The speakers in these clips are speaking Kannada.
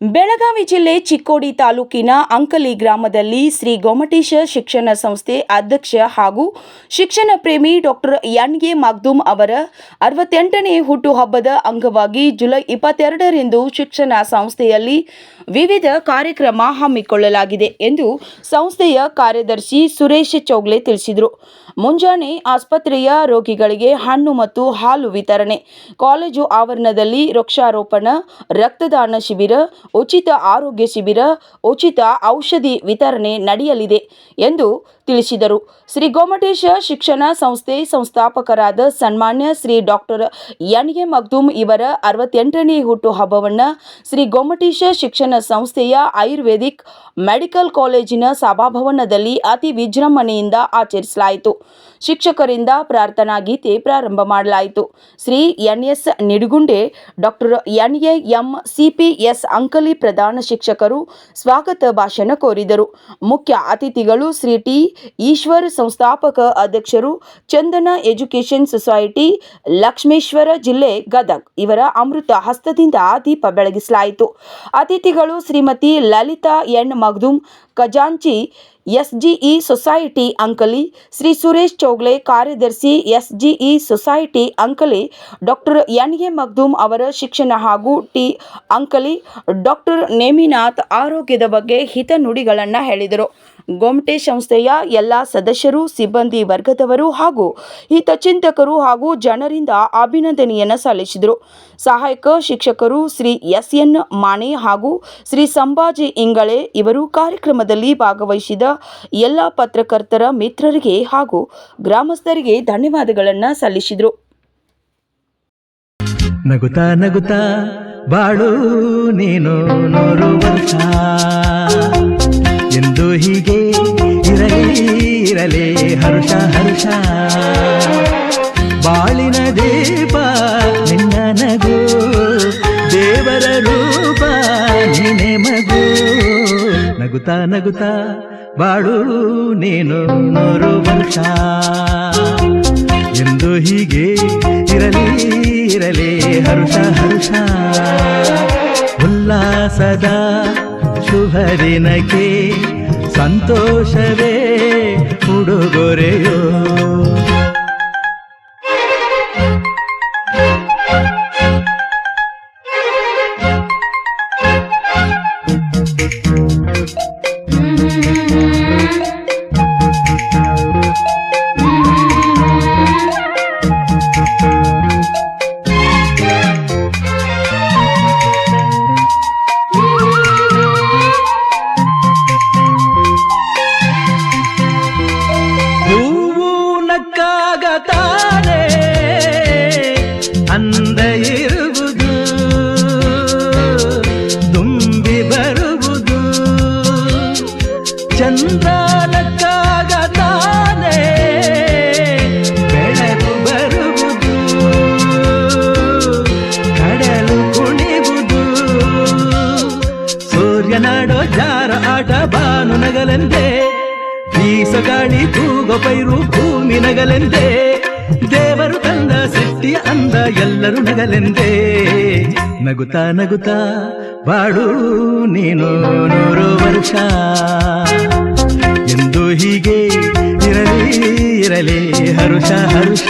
ಬೆಳಗಾವಿ ಜಿಲ್ಲೆ ಚಿಕ್ಕೋಡಿ ತಾಲೂಕಿನ ಅಂಕಲಿ ಗ್ರಾಮದಲ್ಲಿ ಶ್ರೀ ಗೊಮಟೇಶ ಶಿಕ್ಷಣ ಸಂಸ್ಥೆ ಅಧ್ಯಕ್ಷ ಹಾಗೂ ಶಿಕ್ಷಣ ಪ್ರೇಮಿ ಡಾಕ್ಟರ್ ಎನ್ ಎ ಮಗ್ದುಮ್ ಅವರ ಅರವತ್ತೆಂಟನೇ ಹುಟ್ಟುಹಬ್ಬದ ಅಂಗವಾಗಿ ಜುಲೈ ಇಪ್ಪತ್ತೆರಡರಂದು ಶಿಕ್ಷಣ ಸಂಸ್ಥೆಯಲ್ಲಿ ವಿವಿಧ ಕಾರ್ಯಕ್ರಮ ಹಮ್ಮಿಕೊಳ್ಳಲಾಗಿದೆ ಎಂದು ಸಂಸ್ಥೆಯ ಕಾರ್ಯದರ್ಶಿ ಸುರೇಶ್ ಚೌಗ್ಲೆ ತಿಳಿಸಿದರು. ಮುಂಜಾನೆ ಆಸ್ಪತ್ರೆಯ ರೋಗಿಗಳಿಗೆ ಹಣ್ಣು ಮತ್ತು ಹಾಲು ವಿತರಣೆ, ಕಾಲೇಜು ಆವರಣದಲ್ಲಿ ವೃಕ್ಷಾರೋಪಣ, ರಕ್ತದಾನ ಶಿಬಿರ ಉಚಿತ ಆರೋಗ್ಯ ಶಿಬಿರ, ಉಚಿತ ಔಷಧಿ ವಿತರಣೆ ನಡೆಯಲಿದೆ ಎಂದು ತಿಳಿಸಿದರು. ಶ್ರೀ ಗೋಮಟೇಶ ಶಿಕ್ಷಣ ಸಂಸ್ಥೆ ಸಂಸ್ಥಾಪಕರಾದ ಸನ್ಮಾನ್ಯ Shri doctor N A Magdum ಇವರ ಅರವತ್ತೆಂಟನೇ ಹುಟ್ಟುಹಬ್ಬವನ್ನು ಶ್ರೀ ಗೋಮಟೇಶ ಶಿಕ್ಷಣ ಸಂಸ್ಥೆಯ ಆಯುರ್ವೇದಿಕ್ ಮೆಡಿಕಲ್ ಕಾಲೇಜಿನ ಸಭಾಭವನದಲ್ಲಿ ಅತಿ ವಿಜೃಂಭಣೆಯಿಂದ ಆಚರಿಸಲಾಯಿತು. ಶಿಕ್ಷಕರಿಂದ ಪ್ರಾರ್ಥನಾ ಗೀತೆ ಪ್ರಾರಂಭ ಮಾಡಲಾಯಿತು. Shri N S Nidugunde doctor N A M CPS Ankali ಪ್ರಧಾನ ಶಿಕ್ಷಕರು ಸ್ವಾಗತ ಭಾಷಣ ಕೋರಿದರು. ಮುಖ್ಯ ಅತಿಥಿಗಳು ಶ್ರೀ ಟಿ. ಈಶ್ವರ್ ಸಂಸ್ಥಾಪಕ ಅಧ್ಯಕ್ಷರು ಚಂದನ ಎಜುಕೇಷನ್ ಸೊಸೈಟಿ ಲಕ್ಷ್ಮೇಶ್ವರ ಜಿಲ್ಲೆ ಗದಗ್. ಇವರ ಅಮೃತ ಹಸ್ತದಿಂದ ದೀಪ ಬೆಳಗಿಸಲಾಯಿತು. ಅತಿಥಿಗಳು ಶ್ರೀಮತಿ ಲಲಿತಾ ಎನ್. ಮಗ್ದುಮ್, ಖಜಾಂಚಿ ಎಸ್ಜಿಇ ಸೊಸೈಟಿ ಅಂಕಲಿ ಶ್ರೀ ಸುರೇಶ್ ಚೌಗ್ಲೆ, ಕಾರ್ಯದರ್ಶಿ SGE society Ankali doctor N A Magdum ಅವರ ಶಿಕ್ಷಣ ಹಾಗೂ ಟಿ ಅಂಕಲಿ ಡಾಕ್ಟರ್ ನೇಮಿನಾಥ್ ಆರೋಗ್ಯದ ಬಗ್ಗೆ ಹಿತನುಡಿಗಳನ್ನು ಹೇಳಿದರು. ಗೊಮಟೆ ಸಂಸ್ಥೆಯ ಎಲ್ಲ ಸದಸ್ಯರು, ಸಿಬ್ಬಂದಿ ವರ್ಗದವರು ಹಾಗೂ ಹಿತಚಿಂತಕರು ಹಾಗೂ ಜನರಿಂದ ಅಭಿನಂದನೆಯನ್ನು ಸಲ್ಲಿಸಿದರು. ಸಹಾಯಕ ಶಿಕ್ಷಕರು ಶ್ರೀ ಎಸ್ ಎನ್ ಮಾಣೆ ಹಾಗೂ ಶ್ರೀ ಸಂಭಾಜಿ ಇಂಗಳೆ ಇವರು ಕಾರ್ಯಕ್ರಮದಲ್ಲಿ ಭಾಗವಹಿಸಿದ ಎಲ್ಲ ಪತ್ರಕರ್ತರ ಮಿತ್ರರಿಗೆ ಹಾಗೂ ಗ್ರಾಮಸ್ಥರಿಗೆ ಧನ್ಯವಾದಗಳನ್ನು ಸಲ್ಲಿಸಿದರು. ನಗುತ್ತಾ ನಗುತ್ತಾ ಬಾಳು ನೀನು ವರ್ಷ. ಎಂದು ಹೀಗೆ ಇರಲಿ ಇರಲಿ, ಹರುಷ ಹರುಷ. ಬಾಳಿನ ದೇವ ನಿನ್ನ ನಗು, ದೇವರ ರೂಪ ನೀನೆ ಮಗು. ನಗುತ್ತಾ ನಗುತ್ತಾ ಬಾಳು ನೀನು ನೂರು ವರ್ಷ. ಎಂದು ಹೀಗೆ ಇರಲಿ ಇರಲಿ, ಹರುಷ ಹರುಷ. ಉಲ್ಲಾಸದ ಶುಭ ದಿನಕ್ಕೆ ಸಂತೋಷವೇ ಉಡುಗೊರೆಯೋ ಬರುವುದು. ಚಂದ್ರ ನಕ್ಕಾಗ ತಾನೇ ಬೆಳಕು ಬರುವುದು. ಕಡಲು ಕುಣಿವುದು. ಸೂರ್ಯನಾಡೋ ಜಾರ ಆಟ ಬಾನು ನಗಲೆಂದೇ. ಬೀಸಗಾಳಿ ತೂಗೋ ಪೈರು ಭೂಮಿ ನಗಲೆಂದೇ. ದೇವರು ತಂದ ಸೃಷ್ಟಿಯ ಅಂದ ಎಲ್ಲರೂ ನಗಲೆಂದೇ. ನಗುತ್ತಾ ನಗುತ್ತಾ ಬಾಡು ನೀನು ನೂರು ವರ್ಷ. ಎಂದು ಹೀಗೆ ಇರಲಿ ಇರಲಿ ಹರುಷ ಹರುಷ.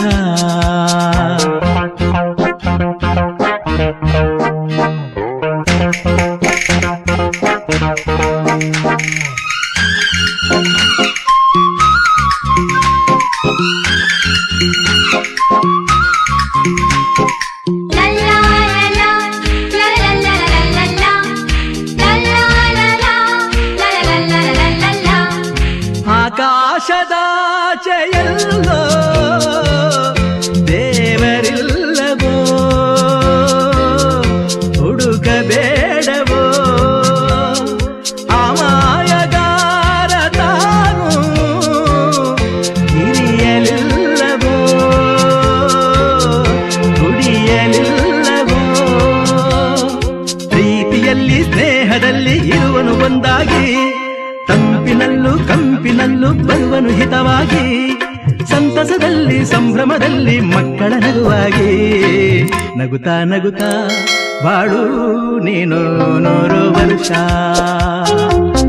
ಇರುವನು ಒಂದಾಗಿ ತಂಪಿನಲ್ಲೂ ಕಂಪಿನಲ್ಲೂ ಬರುವನು ಹಿತವಾಗಿ. ಸಂತಸದಲ್ಲಿ ಸಂಭ್ರಮದಲ್ಲಿ ಮಕ್ಕಳ ನಗುವಾಗಿ. ನಗುತ್ತಾ ನಗುತ್ತಾ ಬಾಳು ನೀನು ನೂರು ವರ್ಷ.